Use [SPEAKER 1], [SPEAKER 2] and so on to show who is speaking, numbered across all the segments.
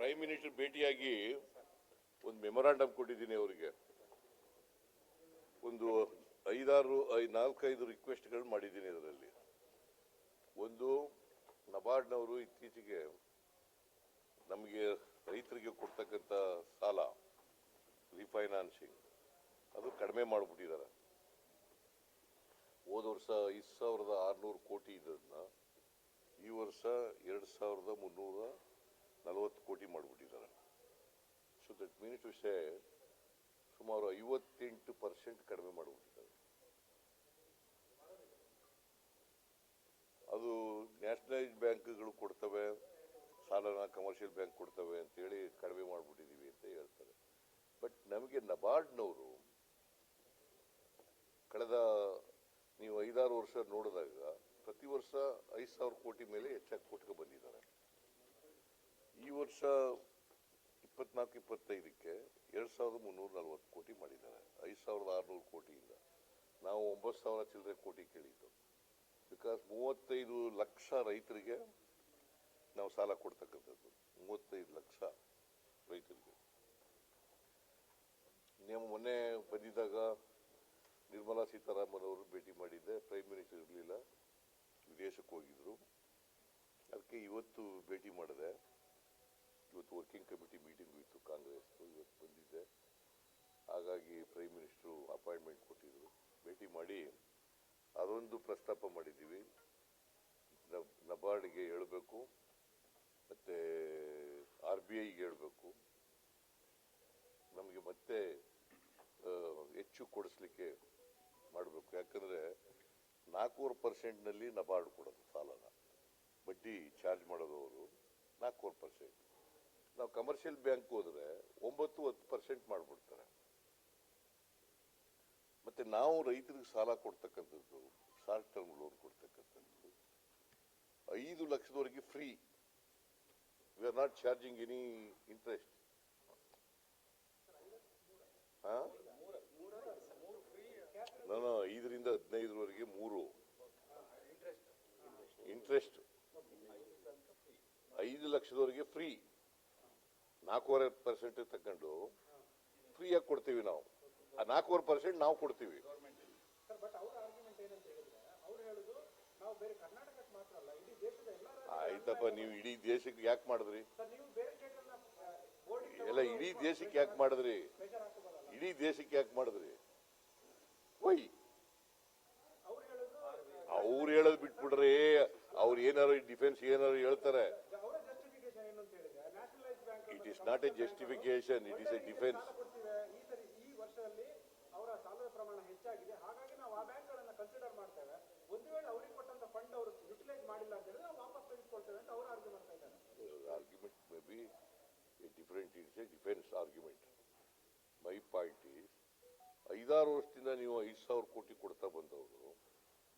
[SPEAKER 1] Prime minister ಭೇಟಿಯಾಗಿ ಒಂದು memorandum ಕೊಟ್ಟಿದ್ದೀನಿ ಅವರಿಗೆ. ಒಂದು ಐದಾರು, ಐ, ನಾಲ್ಕೈದು ರಿಕ್ವೆಸ್ಟ್ಗಳು ಮಾಡಿದ್ದೀನಿ ಅದರಲ್ಲಿ ಒಂದು ನಬಾರ್ಡ್ನವರು ಇತ್ತೀಚೆಗೆ ನಮಗೆ ರೈತರಿಗೆ ಕೊಡ್ತಕ್ಕಂಥ ಸಾಲ ರಿಫೈನಾನ್ಸಿಂಗ್ ಅದು ಕಡಿಮೆ ಮಾಡಿಬಿಟ್ಟಿದ್ದಾರೆ. ಹೋದ ವರ್ಷ ಐದು ಸಾವಿರದ ಆರುನೂರು ಕೋಟಿ ಇದನ್ನ ಈ ವರ್ಷ ಎರಡು ಸಾವಿರದ ಮುನ್ನೂರ ನಲವತ್ತು ಕೋಟಿ ಮಾಡಿಬಿಟ್ಟಿದ್ದಾರೆ. So that means to say ಸುಮಾರು ಐವತ್ತೆಂಟು ಪರ್ಸೆಂಟ್ ಕಡಿಮೆ ಮಾಡಿಬಿಟ್ಟಿದ್ದಾರೆ. ಅದು ನ್ಯಾಷನಲೈಸ್ ಬ್ಯಾಂಕ್ಗಳು ಕೊಡ್ತವೆ, ಸಾಲನ ಕಮರ್ಷಿಯಲ್ ಬ್ಯಾಂಕ್ ಕೊಡ್ತವೆ ಅಂತೇಳಿ ಕಡಿಮೆ ಮಾಡಿಬಿಟ್ಟಿದ್ದೀವಿ ಅಂತ ಹೇಳ್ತಾರೆ. ಬಟ್ ನಮಗೆ ನಬಾರ್ಡ್ನವರು ಕಳೆದ ನೀವು ಐದಾರು ವರ್ಷ ನೋಡಿದಾಗ ಪ್ರತಿ ವರ್ಷ ಐದು ಸಾವಿರ ಕೋಟಿ ಮೇಲೆ ಹೆಚ್ಚಾಗಿ ಕೊಟ್ಕೊ ಬಂದಿದ್ದಾರೆ ಈ ವರ್ಷ ಇಪ್ಪತ್ನಾಲ್ಕು ಇಪ್ಪತ್ತೈದಕ್ಕೆ ಎರಡು ಸಾವಿರದ ಮುನ್ನೂರ ನಲ್ವತ್ತು ಕೋಟಿ ಮಾಡಿದ್ದಾರೆ. ಐದು ಸಾವಿರದ ಆರುನೂರು ಕೋಟಿಯಿಂದ. ನಾವು ಒಂಬತ್ತು ಸಾವಿರ ಚಿಲ್ಲರೆ ಕೋಟಿ ಕೇಳಿದ್ದು. ಬಿಕಾಸ್ ಮೂವತ್ತೈದು ಲಕ್ಷ ರೈತರಿಗೆ ನಾವು ಸಾಲ ಕೊಡ್ತಕ್ಕಂಥದ್ದು. ಮೂವತ್ತೈದು ಲಕ್ಷ ರೈತರಿಗೆ. ನಿಮ್ಮ ಮೊನ್ನೆ ಬಂದಿದ್ದಾಗ ನಿರ್ಮಲಾ ಸೀತಾರಾಮನ್ ಅವರು ಭೇಟಿ ಮಾಡಿದ್ದೆ. ಪ್ರೈಮ್ ಮಿನಿಸ್ಟರ್ ಇರಲಿಲ್ಲ. ವಿದೇಶಕ್ಕೆ ಹೋಗಿದ್ರು. ಅದಕ್ಕೆ ಇವತ್ತು ಭೇಟಿ ಮಾಡಿದೆ. ಇವತ್ತು ವರ್ಕಿಂಗ್ ಕಮಿಟಿ ಮೀಟಿಂಗ್ ಇತ್ತು, ಕಾಂಗ್ರೆಸ್ ಇವತ್ತು ಬಂದಿದ್ದೆ ಹಾಗಾಗಿ ಪ್ರೈಮ್ ಮಿನಿಸ್ಟ್ರು ಅಪಾಯಿಂಟ್ಮೆಂಟ್ ಕೊಟ್ಟಿದ್ರು. ಭೇಟಿ ಮಾಡಿ ಅದೊಂದು ಪ್ರಸ್ತಾಪ ಮಾಡಿದ್ದೀವಿ. ನಬ್- ನಬಾರ್ಡ್ಗೆ ಹೇಳಬೇಕು, ಮತ್ತು ಆರ್ ಬಿ ಐಗೆ ಹೇಳಬೇಕು. ನಮಗೆ ಮತ್ತೆ ಹೆಚ್ಚು ಕೊಡಿಸ್ಲಿಕ್ಕೆ ಮಾಡಬೇಕು. ಯಾಕಂದರೆ ನಾಲ್ಕೂವರೆ ಪರ್ಸೆಂಟ್ನಲ್ಲಿ ನಬಾರ್ಡ್ ಕೊಡೋದು ಸಾಲನ. ಬಡ್ಡಿ ಚಾರ್ಜ್ ಮಾಡೋದು ಅವರು ನಾಲ್ಕೂವರೆ ಪರ್ಸೆಂಟ್ ನಾವು ಕಮರ್ಷಿಯಲ್ ಬ್ಯಾಂಕ್ ಹೋದ್ರೆ ಒಂಬತ್ತು ಹತ್ತು ಪರ್ಸೆಂಟ್ ಮಾಡಿಬಿಡ್ತಾರೆ. ಮತ್ತೆ ನಾವು ರೈತರಿಗೆ ಸಾಲ ಕೊಡ್ತಕ್ಕಂಥದ್ದು ಶಾರ್ಟ್ ಟರ್ಮ್ ಲೋನ್ ಕೊಡ್ತಕ್ಕಂಥದ್ದು ಐದು ಲಕ್ಷದವರೆಗೆ free we are not charging any interest ನಾನು ಐದರಿಂದ ಹದಿನೈದರವರೆಗೆ ಮೂರು. ಇಂಟ್ರೆಸ್ಟ್ ಐದು ಲಕ್ಷದವರೆಗೆ ಫ್ರೀ ನಾಲ್ಕೂವರೆ ಪರ್ಸೆಂಟ್ ತಕೊಂಡು ಫ್ರೀಯಾಗಿ ಕೊಡ್ತೀವಿ ನಾವು. ಆ ನಾಲ್ಕೂವರೆ ಪರ್ಸೆಂಟ್ ನಾವು ಕೊಡ್ತೀವಿ. ಆಯ್ತಪ್ಪ ನೀವು ಇಡೀ ದೇಶಕ್ಕೆ ಯಾಕೆ ಮಾಡಿದ್ರಿ? ಎಲ್ಲ ಇಡೀ ದೇಶಕ್ಕೆ ಯಾಕೆ ಮಾಡಿದ್ರಿ? ಇಡೀ ದೇಶಕ್ಕೆ ಯಾಕೆ ಮಾಡಿದ್ರಿ?
[SPEAKER 2] ಹೇಳುದು
[SPEAKER 1] ಅವ್ರು ಹೇಳೋದು ಬಿಟ್ಬಿಡ್ರಿ. ಅವ್ರು ಏನಾರು ಡಿಫೆನ್ಸ್ ಏನಾರು ಹೇಳ್ತಾರೆ
[SPEAKER 2] ಅವರ ಜಸ್ಟಿಫಿಕೇಶನ್ ಏನು ಅಂತ ಹೇಳಿದ್ರೆ nationalise bank
[SPEAKER 1] it is not a justification it is a defence
[SPEAKER 2] ಅವರ ಸಾಲದ ಪ್ರಮಾಣ ಹೆಚ್ಚಾಗಿದೆ ಹಾಗಾಗಿ ನಾವು ಆ ಬ್ಯಾಂಕ್ಗಳನ್ನ ಕನ್ಸಿಡರ್ ಮಾಡ್ತೇವೆ ಒಂದು ವೇಳೆ ಅವರಿಗೆ ಕೊಟ್ಟಂತ ಫಂಡ್ ಅವರು ಯುಟಿಲೈಸ್ ಮಾಡಿಲ್ಲ ಅಂತ ಹೇಳಿದ್ರೆ ನಾವು ವಾಪಸ್ ತೆಗೆದುಕೊಳ್ತೇವೆ ಅಂತ ಅವ್ರು ಆರ್ಗ್ಯೂ ಮಾಡ್ತಾ ಇದ್ದಾರೆ
[SPEAKER 1] argument may be a different, it's a defense argument. My point is, ಐದಾರು ವರ್ಷದಿಂದ ನೀವು ಐದು ಸಾವಿರ ಕೋಟಿ ಕೊಡ್ತಾ ಬಂದವರು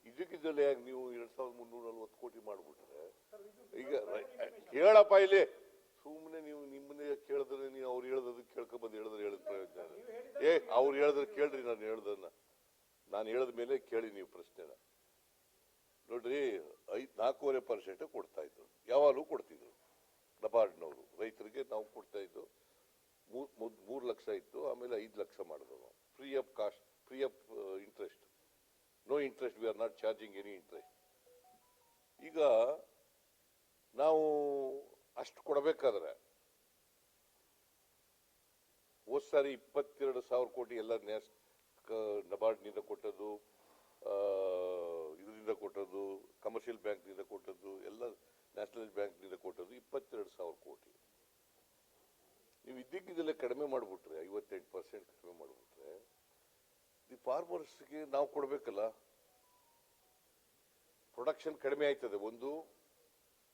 [SPEAKER 1] ಇದಕ್ಕಿದ್ದಲ್ಲೇ ಯಾಕೆ ನೀವು ಎರಡ್ ಸಾವಿರದ ಮುನ್ನೂರ ನಲ್ವತ್ತು ಕೋಟಿ ಮಾಡ್ಬಿಟ್ರೆ ಈಗ ಕೇಳಪ್ಪ ಇಲ್ಲಿ ಸುಮ್ಮನೆ ನೀವು ನಿಮ್ಮನ್ನೇ ಕೇಳಿದ್ರೆ ನೀವು ಅವ್ರು ಹೇಳೋದಕ್ಕೆ ಕೇಳ್ಕೊಂಬಂದು ಹೇಳಿದ್ರೆ ಹೇಳಿದ ಪ್ರಯೋಜನ. ಏ ಅವ್ರು ಹೇಳಿದ್ರೆ ಕೇಳ್ರಿ ನಾನು ಹೇಳ್ದನ್ನ ನಾನು ಹೇಳಿದ ಮೇಲೆ ಕೇಳಿ ನೀವು ಪ್ರಶ್ನೆನ. ನೋಡ್ರಿ ಐದ್ ನಾಲ್ಕೂವರೆ ಪರ್ಸೆಂಟ್ ಕೊಡ್ತಾ ಇದ್ರು. ಯಾವಾಗಲೂ ಕೊಡ್ತಿದ್ರು. ನಬಾರ್ಡ್ನವರು ರೈತರಿಗೆ ನಾವು ಕೊಡ್ತಾ ಇದ್ದು ಮೂರ್ ಲಕ್ಷ ಇತ್ತು ಆಮೇಲೆ ಐದು ಲಕ್ಷ ಮಾಡಿದ್ರು ನಾವು. Free of cost free of interest no interest we are not charging any interest ಈಗ ನಾವು ಅಷ್ಟು ಕೊಡಬೇಕಾದ್ರೆ. ಹೋದ ಸಾರಿ ಇಪ್ಪತ್ತೆರಡು ಸಾವಿರ ಕೋಟಿ ಎಲ್ಲ ನ್ಯಾಸ್ ನಬಾರ್ಡ್ನಿಂದ ಕೊಟ್ಟದ್ದು ಇದರಿಂದ ಕೊಟ್ಟದ್ದು, ಕಮರ್ಷಿಯಲ್ ಬ್ಯಾಂಕ್ನಿಂದ ಕೊಟ್ಟದ್ದು, ಎಲ್ಲ ನ್ಯಾಷನಲ್ ಬ್ಯಾಂಕ್ನಿಂದ ಕೊಟ್ಟದ್ದು ಇಪ್ಪತ್ತೆರಡು ಸಾವಿರ ಕೋಟಿ. ನೀವು ಇದ್ದಕ್ಕಿದ್ದಲ್ಲೇ ಕಡಿಮೆ ಮಾಡಿಬಿಟ್ರೆ, ಐವತ್ತೆಂಟು ಪರ್ಸೆಂಟ್ ಕಡಿಮೆ ಮಾಡಿಬಿಟ್ರೆ ದಿ ಫಾರ್ಮರ್ಸ್ಗೆ ನಾವು ಕೊಡಬೇಕಲ್ಲ. ಪ್ರೊಡಕ್ಷನ್ ಕಡಿಮೆ ಆಯ್ತದೆ. ಒಂದು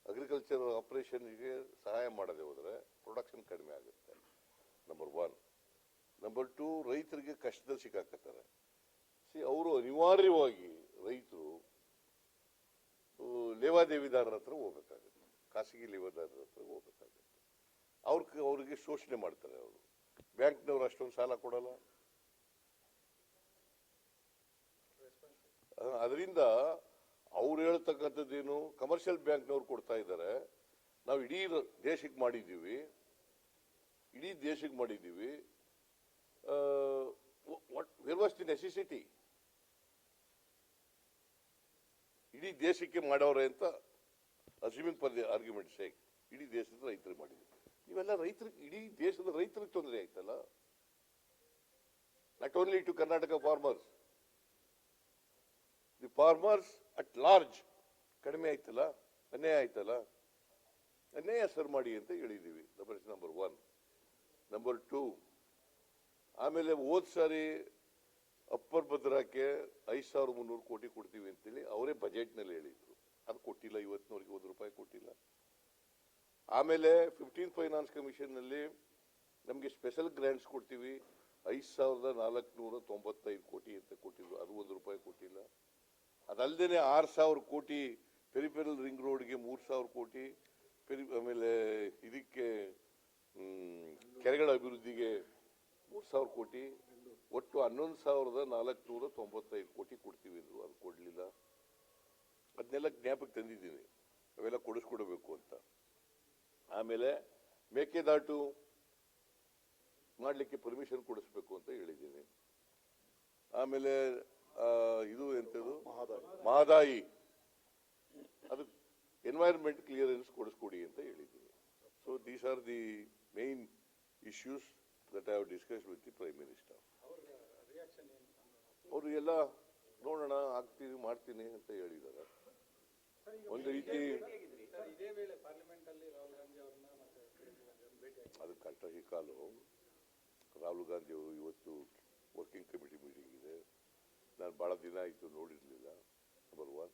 [SPEAKER 1] ಅಗ್ರಿಕಲ್ಚರ್ ಆಪರೇಷನ್ಗೆ ಸಹಾಯ ಮಾಡದೆ ಹೋದರೆ ಪ್ರೊಡಕ್ಷನ್ ಕಡಿಮೆ ಆಗುತ್ತೆ. ನಂಬರ್ ಒನ್ ನಂಬರ್ ಟು ರೈತರಿಗೆ ಕಷ್ಟದಲ್ಲಿ ಸಿಕ್ಕಾಕತ್ತಾರೆ. ಸಿ ಅವರು ಅನಿವಾರ್ಯವಾಗಿ ರೈತರು ಲೇವಾದೇವಿದಾರರ ಹತ್ರ ಹೋಗ್ಬೇಕಾಗುತ್ತೆ. ಖಾಸಗಿ ಲೇವಾದಾರರ ಹತ್ರ ಹೋಗ್ಬೇಕಾಗುತ್ತೆ. ಅವ್ರ ಅವರಿಗೆ ಶೋಷಣೆ ಮಾಡ್ತಾರೆ ಅವರು. ಬ್ಯಾಂಕ್ನವ್ರು ಅಷ್ಟೊಂದು ಸಾಲ ಕೊಡಲ್ಲ. ಅದರಿಂದ ಅವ್ರು ಹೇಳ್ತಕ್ಕಂಥದ್ದೇನು ಕಮರ್ಷಿಯಲ್ ಬ್ಯಾಂಕ್ನವ್ರು ಕೊಡ್ತಾ ಇದ್ದಾರೆ. ನಾವು ಇಡೀ ದೇಶಕ್ಕೆ ಮಾಡಿದ್ದೀವಿ. ಇಡೀ ದೇಶಕ್ಕೆ ಮಾಡಿದ್ದೀವಿ. What were was the necessity ಇಡೀ ದೇಶಕ್ಕೆ ಮಾಡೋರೆ ಅಂತ assuming for the argument sake ಇಡೀ ದೇಶದ ರೈತರಿಗೆ ಮಾಡಿದ್ದೀವಿ ಇವೆಲ್ಲ ರೈತರಿಗೆ ಇಡೀ ದೇಶದ ರೈತರಿಗೆ ತೊಂದರೆ ಆಯ್ತಲ್ಲ? Not only to Karnataka farmers farmers at large ಕಡಿಮೆ ಆಯ್ತಲ್ಲ, ಅನ್ಯಾಯ ಆಯ್ತಲ್ಲ? ಅನ್ಯಾಯ ಸರ್ ಮಾಡಿ ಅಂತ ಹೇಳಿದ್ದೀವಿ number number one number two ಆಮೇಲೆ ಹೋದ ಸಾರಿ ಅಪ್ಪರ್ ಭದ್ರಾಕ್ಕೆ ಐದು ಸಾವಿರ ಮುನ್ನೂರು ಕೋಟಿ ಕೊಡ್ತೀವಿ ಅಂತೇಳಿ ಅವರೇ ಬಜೆಟ್ನಲ್ಲಿ ಹೇಳಿದ್ರು. ಅದು ಕೊಟ್ಟಿಲ್ಲ, ಇವತ್ತಿನವರೆಗೆ ಒಂದು ರೂಪಾಯಿ ಕೊಟ್ಟಿಲ್ಲ. ಆಮೇಲೆ ಫಿಫ್ಟೀನ್ ಫೈನಾನ್ಸ್ ಕಮಿಷನ್ನಲ್ಲಿ ನಮಗೆ ಸ್ಪೆಷಲ್ ಗ್ರ್ಯಾಂಟ್ಸ್ ಕೊಡ್ತೀವಿ, ಐದು ಸಾವಿರದ ನಾಲ್ಕುನೂರ ತೊಂಬತ್ತೈದು ಕೋಟಿ ಅಂತ ಕೊಟ್ಟಿದ್ರು, ಅದು ಒಂದು ರೂಪಾಯಿ ಕೊಟ್ಟಿಲ್ಲ. ಅದಲ್ಲದೆ ಆರು ಸಾವಿರ ಕೋಟಿ ಪೆರಿಫೆರಲ್ ರಿಂಗ್ ರೋಡ್ಗೆ ಮೂರು ಸಾವಿರ ಕೋಟಿ ಪೆರಿ, ಆಮೇಲೆ ಇದಕ್ಕೆ ಕೆರೆಗಳ ಅಭಿವೃದ್ಧಿಗೆ ಮೂರು ಸಾವಿರ ಕೋಟಿ, ಒಟ್ಟು ಹನ್ನೊಂದು ಸಾವಿರದ ನಾಲ್ಕುನೂರ ತೊಂಬತ್ತೈದು ಕೋಟಿ ಕೊಡ್ತೀವಿ ಅಂದರು, ಅದು ಕೊಡಲಿಲ್ಲ. ಅದನ್ನೆಲ್ಲ ಜ್ಞಾಪಕ ತಂದಿದ್ದೀನಿ. ಅವೆಲ್ಲ ಕೊಡಿಸ್ಕೊಡ್ಬೇಕು ಅಂತ. ಆಮೇಲೆ ಮೇಕೆದಾಟು ಮಾಡಲಿಕ್ಕೆ ಪರ್ಮಿಷನ್ ಕೊಡಿಸ್ಬೇಕು ಅಂತ ಹೇಳಿದ್ದೀನಿ. ಆಮೇಲೆ ಇದು ಎಂಥದ್ದು ಮಹದಾಯಿ. ಅದು ಎನ್ವೈರನ್ಮೆಂಟ್ ಕ್ಲಿಯರೆನ್ಸ್ ಕೊಡಿಸ್ಕೊಡಿ ಅಂತ ಹೇಳಿದ್ದೀನಿ. So these are the main issues that I discuss with the prime minister ಅವರು ಎಲ್ಲ, ನೋಡೋಣ ಆಗ್ತೀನಿ ಮಾಡ್ತೀನಿ ಅಂತ ಹೇಳಿದ್ದಾರೆ. ಒಂದು ರೀತಿ ಅದು ಕಷ್ಟ ಕಾಲು ರಾಹುಲ್ ಗಾಂಧಿ ಅವರು ಇವತ್ತು ವರ್ಕಿಂಗ್ ಕಮಿಟಿ ಮೀಟಿಂಗ್ ಇದೆ. ದಿನ ಆಯಿತು ನೋಡಿರಲಿಲ್ಲ number one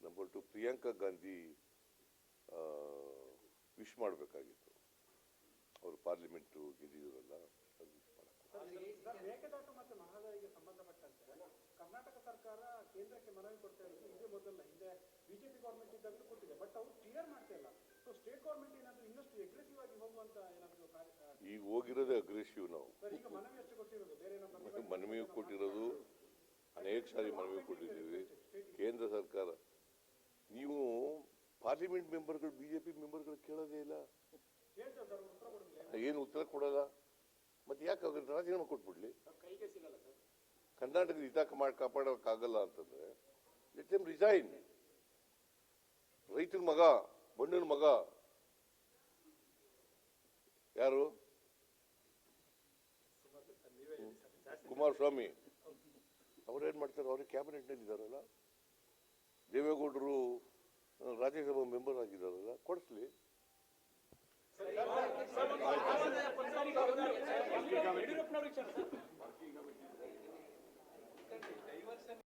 [SPEAKER 1] number two Priyanka Gandhi wish ಮಾಡಬೇಕಾಗಿತ್ತು. ಅವರು ಪಾರ್ಲಿಮೆಂಟು ಗೆದ್ದಿದ್ರಲ್ಲ ಅದು ವಿಶ್
[SPEAKER 2] ಕರ್ನಾಟಕ ಸರ್ಕಾರ ಕೇಂದ್ರಕ್ಕೆ ಮನವಿ ಕೊಡ್ತಾ ಇರೋದು ಇದೇ ಮೊದಲ. ಹಿಂದೆ ಬಿಜೆಪಿ ಗೌರ್ಮೆಂಟ್ ಇದ್ದಾಗಲೂ ಕೊಟ್ಟಿದೆ ಬಟ್ ಅವ್ರು ಕ್ಲಿಯರ್ ಮಾಡ್ತಾ ಇಲ್ಲ. ಸೊ ಸ್ಟೇಟ್ ಗೌರ್ಮೆಂಟ್ ಏನಾದ್ರು ಇನ್ನಷ್ಟು ಅಗ್ರೆಸಿವ್ ಆಗಿ ಹೋಗುವಂತ ಏನಾದರೂ
[SPEAKER 1] ಈಗ ಹೋಗಿರೋದೇ ಅಗ್ರೆಸಿವ್ ನಾವು.
[SPEAKER 2] ಸರ್ ಈಗ ಮನವಿ ಅಷ್ಟು ಕೊಟ್ಟಿರೋದು ಏನೋ
[SPEAKER 1] ಮನವಿ ಕೊಟ್ಟಿದ್ದೀವಿ. ಕೇಂದ್ರ ಸರ್ಕಾರ. ನೀವು ಪಾರ್ಲಿಮೆಂಟ್ ಮೆಂಬರ್ಗಳು, ಬಿಜೆಪಿ ಮೆಂಬರ್ಗಳು ಕೇಳೋದೇ ಇಲ್ಲ. ಏನು ಉತ್ತರ ಕೊಡಲ್ಲ. ಮತ್ತೆ ಯಾಕೆ ಅವ್ರಿಗೆ ರಾಜೀನಾಮೆ ಕೊಟ್ಬಿಡ್ಲಿ? ಕರ್ನಾಟಕದ ಹಿತ ಮಾಡಿ ಕಾಪಾಡೋಕ್ಕಾಗಲ್ಲ ಅಂತಂದ್ರೆ ಲೆಟ್ ಎಂ ರಿಸೈನ್ ರೈತನ ಮಗ, ಬಣ್ಣನ ಮಗ. ಯಾರು? ಕುಮಾರಸ್ವಾಮಿ. ಅವರೇನು ಮಾಡ್ತಾರೆ? ಅವರೇ ಕ್ಯಾಬಿನೆಟ್ನಲ್ಲಿ ಇದ್ದಾರಲ್ಲ? ದೇವೇಗೌಡರು ರಾಜ್ಯಸಭಾ ಮೆಂಬರ್ ಆಗಿದ್ದಾರಲ್ಲ? ಕೊಡಿಸ್ಲಿ.